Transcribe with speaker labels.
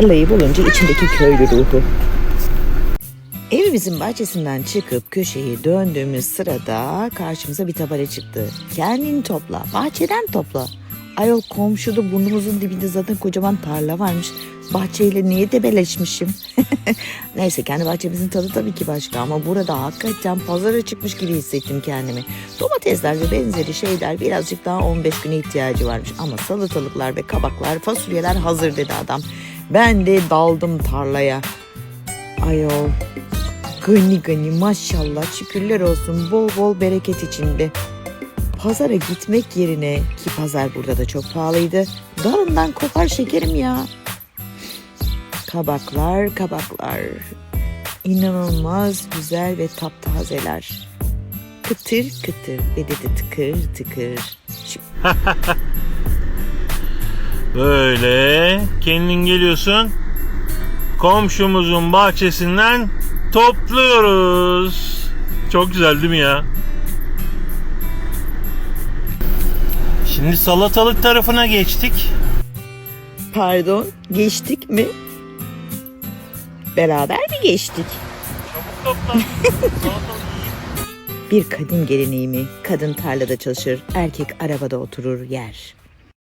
Speaker 1: Tarlayı bulunca içindeki köylü ruhu. Evimizin bahçesinden çıkıp köşeyi döndüğümüz sırada karşımıza bir tabela çıktı. Kendini topla, bahçeden topla. Ayol komşuda burnumuzun dibinde zaten kocaman tarla varmış. Bahçeyle niye debeleşmişim? Neyse kendi bahçemizin tadı tabii ki başka ama burada hakikaten pazara çıkmış gibi hissettim kendimi. Domatesler ve benzeri şeyler birazcık daha 15 güne ihtiyacı varmış. Ama salatalıklar ve kabaklar, fasulyeler hazır dedi adam. Ben de daldım tarlaya. Ayol Gani gani maşallah şükürler olsun bol bol bereket içinde. Pazara gitmek yerine ki pazar burada da çok pahalıydı. Dalından kopar şekerim ya. Kabaklar kabaklar. İnanılmaz güzel ve taptazeler. Kıtır kıtır ve de de tıkır tıkır.
Speaker 2: Böyle kendin geliyorsun. Komşumuzun bahçesinden topluyoruz. Çok güzel değil mi ya? Şimdi salatalık tarafına geçtik.
Speaker 1: Pardon geçtik mi? Beraber mi geçtik?
Speaker 2: Çabuk topla.
Speaker 1: Bir kadın geleneği mi? Kadın tarlada çalışır, erkek arabada oturur yer.